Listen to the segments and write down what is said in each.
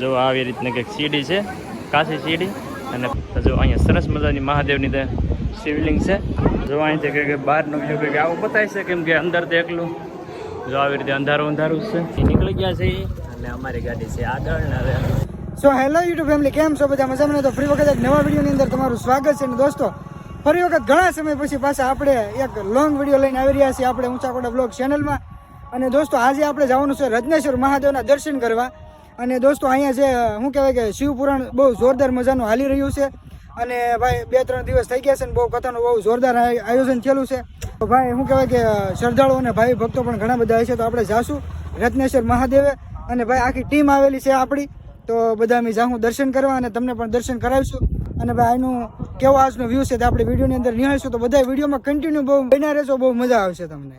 જો આવી રીતની કંઈક સીડી છે, કાશી સીડી. અને જો અહીંયા સરસ મજાની મહાદેવની શિવલિંગ છે. જો અહીંથી કંઈક બહારનો વ્યૂ કંઈક આવું બતાવી છે, કેમ કે અંદર તો એકલું. જો આવી રીતે અંધારું અંધારું છે. નીકળી ગયા છે. અને અમારી ગાડી છે આગળ હવે. સો હેલો યુટ્યુબ ફેમિલી કેમ છો? બધા મજામાં તો ફરી વખત એક નવા વિડીયોની અંદર તમારું સ્વાગત છે. અને દોસ્તો, ફરી વખત ઘણા સમય પછી પાછા આપણે એક લોંગ વીડિયો લઈને આવી રહ્યા છીએ. આપણે ઊંચાકોટા બ્લોગ ચેનલમાં અને દોસ્તો, આજે આપણે જવાનું છે રત્નેશ્વર મહાદેવના દર્શન કરવા. અને દોસ્તો, અહીંયા છે શું કહેવાય કે શિવપુરાણ બહુ જોરદાર મજાનું હાલી રહ્યું છે. અને ભાઈ, બે ત્રણ દિવસ થઈ ગયા છે ને બહુ કથાનું બહુ જોરદાર આયોજન થયેલું છે. તો ભાઈ, શું કહેવાય કે, શ્રદ્ધાળુઓ અને ભાઈ ભક્તો પણ ઘણા બધા હશે, તો આપણે જાશું રત્નેશ્વર મહાદેવે. અને ભાઈ, આખી ટીમ આવેલી છે આપણી. તો બધા અમે જાઉં દર્શન કરવા અને તમને પણ દર્શન કરાવીશું. અને ભાઈ, આનું કેવો આજનો વ્યૂ છે તે આપણે વિડીયોની અંદર નિહાળીશું. તો બધા વિડીયોમાં કન્ટિન્યુ બહુ બન્યા રહેશો બહુ મજા આવશે તમને.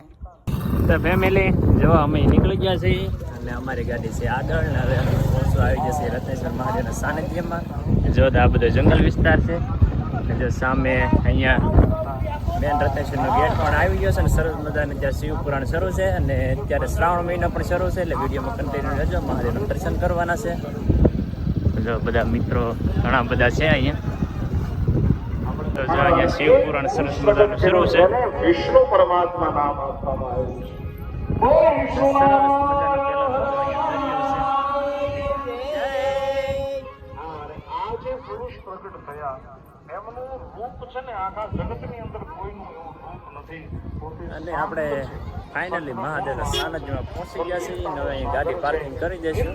ફેમિલી જો અમે નીકળી ગયા છીએ. અને અમારી ગાડી છે આગળ ને હવે અમે પહોંચવા આવી જશે રત્નેશ્વર મહાદેવના સાનિધ્યમાં. જો આ બધો જંગલ વિસ્તાર છે. અને જો સામે અહીંયા મેન રત્નેશ્વરનો ગેટ પણ આવી ગયો છે અને સરસ મજાને ત્યાં શિવ પુરાણ શરૂ છે અને અત્યારે શ્રાવણ મહિનો પણ શરૂ છે એટલે વિડીયોમાં કન્ટિન્યુ રહેજો. મહાદેવના દર્શન કરવાના છે. જો બધા મિત્રો ઘણા બધા છે અહીંયા. તો જો અહીંયા શિવ પુરાણ સરસ મજાનું શરૂ છે. વિષ્ણુ પરમાત્મા નામ આપવામાં આવ્યું છે. પ્રગટ થયા. એમનું રૂપ છે ને આખા જગતની અંદર કોઈનું એવું રૂપ નથી. અને આપણે ફાઇનલી મહાદેવના સાનિધ્યમાં પહોંચી ગયા છીએ. અને હવે અહીં ગાડી પાર્કિંગ કરી દઈશું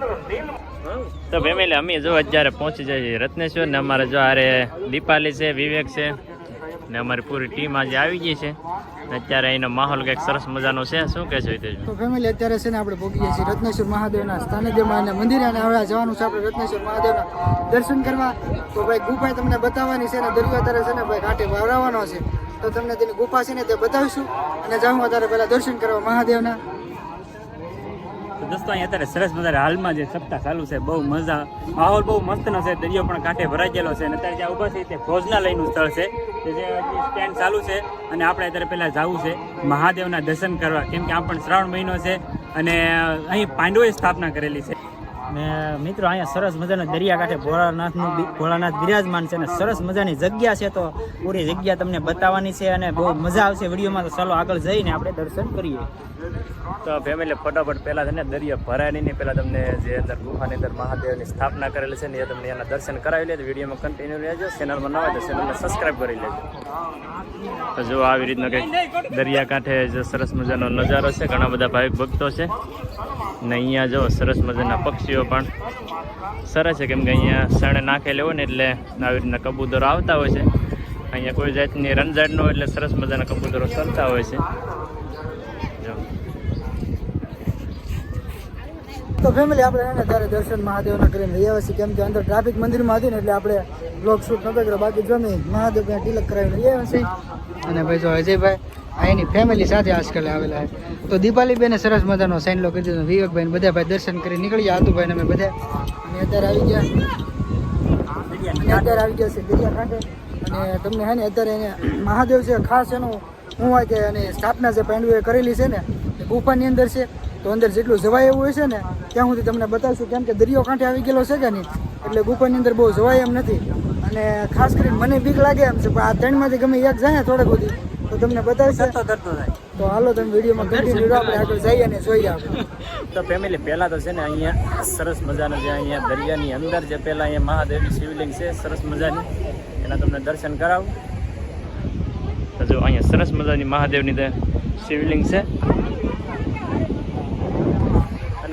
તો ફેમિલી અમે જો અત્યારે પહોંચી જઈએ રત્નેશ્વર ને અમારે જો આરે દીપાલી છે વિવેક છે. ને અમારી પૂરી ટીમ આજે આવી ગઈ છે. અત્યારે અહીંનો માહોલ કંઈક સરસ મજાનો છે. શું કહે હિતેશ તો ફેમિલી અત્યારે છે ને આપણે ભોગીએ છીએ રત્નેશ્વર મહાદેવના સ્થાનિધ્યમાં અને મંદિરે અને હવે જવાનું છે આપણે રત્નેશ્વર મહાદેવના દર્શન કરવા. તો ભાઈ ગુફા તમને બતાવવાની છે ને દરિયો અત્યારે છે ને ભાઈ કાંઠે વાવરાવાનો છે. તો તમને તેની ગુફા છે ને તે બતાવીશું. અને જાઉં અત્યારે પહેલાં દર્શન કરવા મહાદેવના. દોસ્તો અહીંયા અત્યારે સરસ મજાના હાલમાં જે સપ્તાહ ચાલુ છે, બહુ મજા, માહોલ બહુ મસ્તનો છે, દરિયો પણ કાંઠે ભરાઈ ગયેલો છે અને અત્યારે જ્યાં ઊભા છે તે ભોજનાલયનું સ્થળ છે જે સ્ટેન્ડ ચાલુ છે અને આપણે અત્યારે પહેલાં જવું છે મહાદેવના દર્શન કરવા, કેમ કે આમ પણ શ્રાવણ મહિનો છે અને અહીં પાંડવોએ સ્થાપના કરેલી છે. ને મિત્રો, અહીંયા સરસ મજાના દરિયાકાંઠે ભોળાનાથનું ભોળાનાથ બિરાજમાન છે અને સરસ મજાની જગ્યા છે તો પૂરી જગ્યા તમને બતાવવાની છે અને બહુ મજા આવશે વિડીયોમાં. તો ચાલો આગળ જઈને આપણે દર્શન કરીએ. તો ફેમિલી ફટાફટ પહેલાં છે દરિયો ભરાય નહીં પહેલાં તમને જે અંદર ગુફાની અંદર મહાદેવની સ્થાપના કરેલી છે ને એ તમને એના દર્શન કરાવી લે વિડીયોમાં કન્ટિન્યુ રહેજો. ચેનલમાં ન તો ચેનલને સબસ્ક્રાઈબ કરી લેજો. તો જો આવી રીતનો કંઈક દરિયાકાંઠે જે સરસ મજાનો નજારો છે, ઘણા બધા ભાવિક ભક્તો છે. ને અહીંયા જો સરસ મજાના પક્ષીઓ પણ સરસ છે કેમ કે અહીંયા શણે નાખેલી હોય ને એટલે આવી રીતના કબૂતરો આવતા હોય છે. અહીંયા કોઈ જાતની રણઝાડ ન હોય એટલે સરસ મજાના કબૂતરો ચરતા હોય છે. જો. તો ફેમિલી આપણે એને ત્યારે દર્શન મહાદેવના કરીને આવ્યા છીએ. કેમ કે અંદર ટ્રાફિક મંદિરમાં હતી ને એટલે આપણે બ્લોક શૂટ નતો કર્યો. બાકી જમી મહાદેવ ત્યાં તિલક કરાવીને આવ્યા છીએ. અને ભાઈ જો અજયભાઈ આ એની ફેમિલી સાથે આજકાલ આવેલા છે. તો દીપાલીબેને સરસ મજાનો સાઈન લો કરી દીધો. વિવેકભાઈ ને બધા ભાઈ દર્શન કરી નીકળી ગયા ને અમે બધા. અને અત્યારે આવી ગયા. અને અત્યારે આવી ગયા છે દરિયાકાંઠે. અને તમને હે ને અત્યારે એને મહાદેવ છે, ખાસ એનું હું હોય કે એની સ્થાપના જે પાંડુએ કરેલી છે ને ગુફાની અંદર છે. તો અંદર જેટલું જવાય એવું હોય છે ને ત્યાં સુધી તમને બતાવશું કેમ કે દરિયો કાંઠે આવી ગયેલો છે કે નહીં? એટલે ગુફાની અંદર બહુ જવાય એમ નથી. અને ખાસ કરીને મને બીક લાગે એમ છે પણ આ ત્રણમાંથી ગમે એક જાય ને થોડેક સુધી તો તમને બતાવશે. તો હાલો તમે વિડીયોમાં કન્ટિન્યુ આપણે આગળ જઈએ અને જોઈએ આપણે. તો ફેમિલી પહેલાં તો છે ને અહીંયા સરસ મજાનો જે અહીંયા દરિયાની અંદર જે પહેલાં અહીંયા મહાદેવની શિવલિંગ છે સરસ મજાની. એના તમને દર્શન કરાવું. તો જો અહીંયા સરસ મજાની મહાદેવની તે શિવલિંગ છે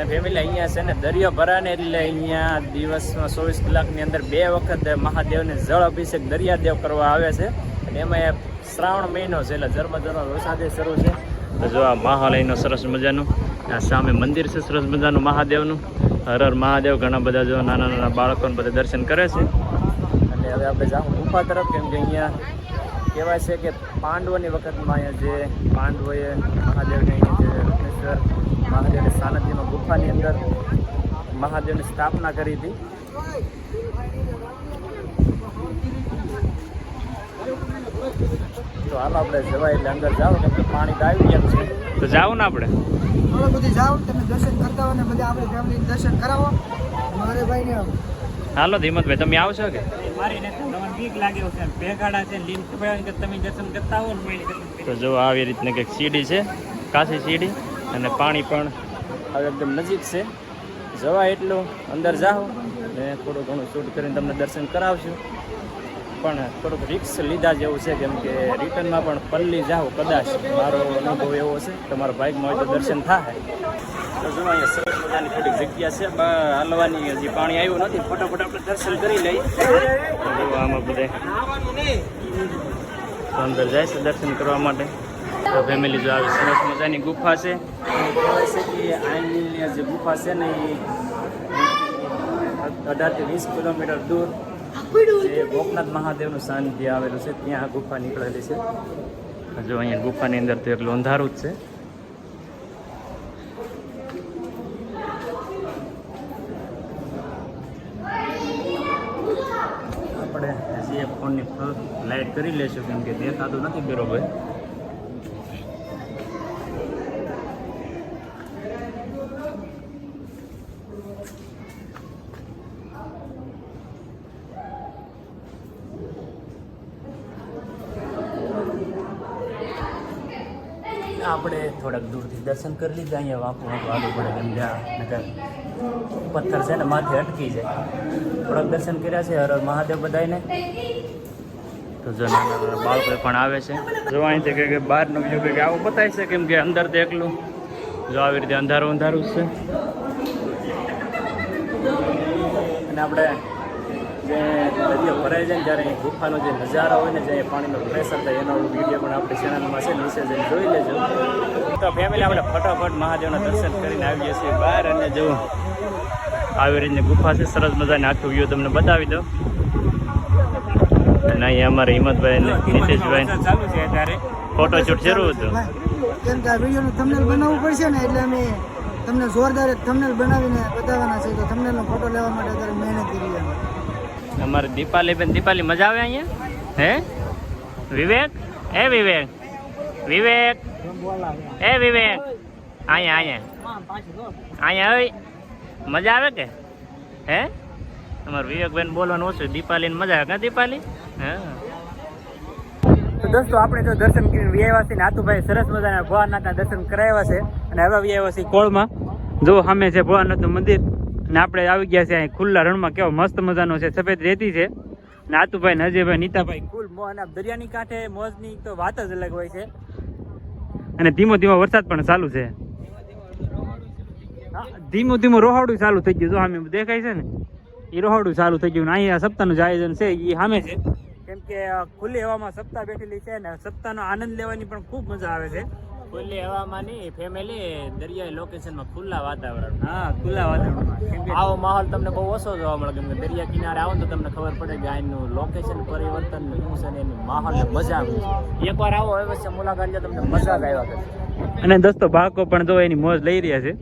અને ફેમિલી અહીંયા છે ને દરિયો ભરાને એટલે અહીંયા દિવસમાં ચોવીસ કલાકની અંદર બે વખત મહાદેવને જળ અભિષેક દરિયાદેવ કરવા આવે છે. અને એમાં શ્રાવણ મહિનો છે એટલે ધર્મ વરસાદે શરૂ છે. તો જો આ મહાલયનો સરસ મજાનું, આ સામે મંદિર છે સરસ મજાનું મહાદેવનું. હર હર મહાદેવ, ઘણા બધા જો નાના નાના બાળકોને બધા દર્શન કરે છે. અને હવે આપણે જાઉં ગુફા તરફ, કેમ કે અહીંયા કહેવાય છે કે પાંડવોની વખતમાં અહીંયા જે પાંડવોએ મહાદેવને અહીંયા જે રત્નેશ્વર મહાદેવની સાનિધ્યમાં ગુફાની અંદર મહાદેવની સ્થાપના કરી હતી. તો હાલ આપણે જવાય એટલે અંદર જાઓ કેમ કે પાણી તો આવી ગયા છે. તો જાઓ ને આપણે. બધી જાઓ તમે દર્શન કરતા હો ને બધા આપણે ફેમિલી દર્શન કરાવો. મારે ભાઈને હાલો ધીમતભાઈ તમે આવશો કે? તો જો આવી રીતની કંઈક સીડી છે કાશી સીડી અને પાણી પણ હવે એકદમ નજીક છે. જવા એટલું અંદર જાઓ ને થોડું ઘણું શૂટ કરીને તમને દર્શન કરાવશું. પણ થોડુંક રિક્સ લીધા જેવું છે કેમ કે રિટર્નમાં પણ પલ્લી જાઓ કદાચ. મારો અનુભવ એવો છે તમારા બાઇકમાં હોય તો દર્શન થાય. તો જો અહીંયા સરસ મજાની થોડીક જગ્યા છે હાલવાની હજી પાણી આવ્યું નથી ફટાફટ આપણે દર્શન કરી લઈએ. આમાં બધે અંદર જાય છે દર્શન કરવા માટે. તો ફેમિલી જો આવી સરસ મજાની ગુફા છે. કહેવાય છે કે આની જે ગુફા છે ને એ અઢારથી વીસ કિલોમીટર દૂર. જે ગોપનાથ મહાદેવનું સાનિધ્ય આવેલું છે, ત્યાં આ ગુફા નીકળેલી છે. જો અહીંયા ગુફાની અંદર તો એટલું અંધારું જ છે. આપણે હજી ફોનની લાઇટ કરી લેશું કેમ કે દેખાતું નથી બરોબર. આપણે થોડાક દૂરથી દર્શન કરી લીધા, અહીંયા વાંકું વાંકું પડે કેમ જ્યાં પથ્થર છે ને માથે અટકી જાય. થોડાક દર્શન કર્યા છે, હર મહાદેવ બધાને તો જો નાના બાળકો પણ આવે છે. જો અહીંથી કે બહારનો વ્યૂ કંઈક આવું બતાય છે કેમ કે અંદર તો એકલું. જો આવી રીતે અંધારું અંધારું છે. અને આપણે જે નદીઓ ભરાઈ જાય ને જ્યારે અહીં ગુફાનો જે નજારો હોય ને જે પાણીનો પ્રેશર થાય એનો વીડિયો પણ આપણી ચેનલમાં છે નીચે જઈને જોઈ લેજો. તો ફેમિલી આપણે ફટાફટ મહાદેવના દર્શન કરીને આવીએ છીએ બહાર અને જવું આવી રીતની ગુફા છે સરસ મજાની. આખું વ્યૂ તમને બતાવી દો અને અહીંયા અમારે હિંમતભાઈ અને નીતેશભાઈ. ચાલુ છે અત્યારે. ફોટોશૂટ જરૂર હતું. કેમ કે આ વિડીયોનું થંબનેલ બનાવવું પડશે ને એટલે અમે તમને જોરદાર એક થંબનેલ બનાવીને બતાવવાના છે. તો થંબનેલનો ફોટો લેવા માટે અત્યારે મહેનત કરી અમારે દીપાલી બેન, દીપાલી, મજા આવે અહીંયા? હે? વિવેક? એ વિવેક. વિવેક. એ વિવેક. અહીંયા અહીંયા. અહીંયા હોય મજા આવે કે? હે? અમારે વિવેકભાઈ બોલવાનું ઓછું દીપાલીને મજા આવે કા દીપાલી? હા? તો દોસ્તો, આપણે તો દર્શન કરીને વ્યાવ્યા છે ને આતુભાઈ સરસ મજાના ભોળાનાથના દર્શન કરાવ્યા છે. અને હવે વ્યાવ્યા કોળમાં. જો સામે છે ભોળાનાથનું મંદિર અને આપણે આવી ગયા છે અહીં ખુલ્લા રણમાં. કેવો મસ્ત મજાનો છે, સફેદ રેતી છે. નાતુભાઈ ને અજયભાઈ, નીતાભાઈ કુલ મો અને દરિયાની કાંઠે મોજની તો વાત જ અલગ હોય છે. અને ધીમો ધીમો વરસાદ પણ ચાલુ છે. ધીમો ધીમું રોહાડું ચાલુ થઈ ગયું. જો સામે દેખાય છે ને એ રોહાડું ચાલુ થઈ ગયું. ને અહીંયા સપ્તાહનું જે આયોજન છે એ સામે છે. કેમ કે ખુલ્લી હવામાં સપ્તાહ બેઠેલી છે ને, સપ્તાહનો આનંદ લેવાની પણ ખૂબ મજા આવે છે. ખુલ્લી હવામાંની ફેમિલી દરિયાઈ લોકેશનમાં ખુલ્લા વાતાવરણ હા ખુલ્લા વાતાવરણમાં. આવો માહોલ તમને બહુ ઓછો જોવા મળે કેમ કે દરિયા કિનારે આવો તો તમને ખબર પડે કે અહીંનું લોકેશન પરિવર્તન શું છે ને એની માહોલ ને મજા આવે એકવાર આવો અવશ્ય મુલાકાત લે તમને મજા જ આવ્યા કરશે. અને દોસ્તો બાળકો પણ જો એની મોજ લઈ રહ્યા છે.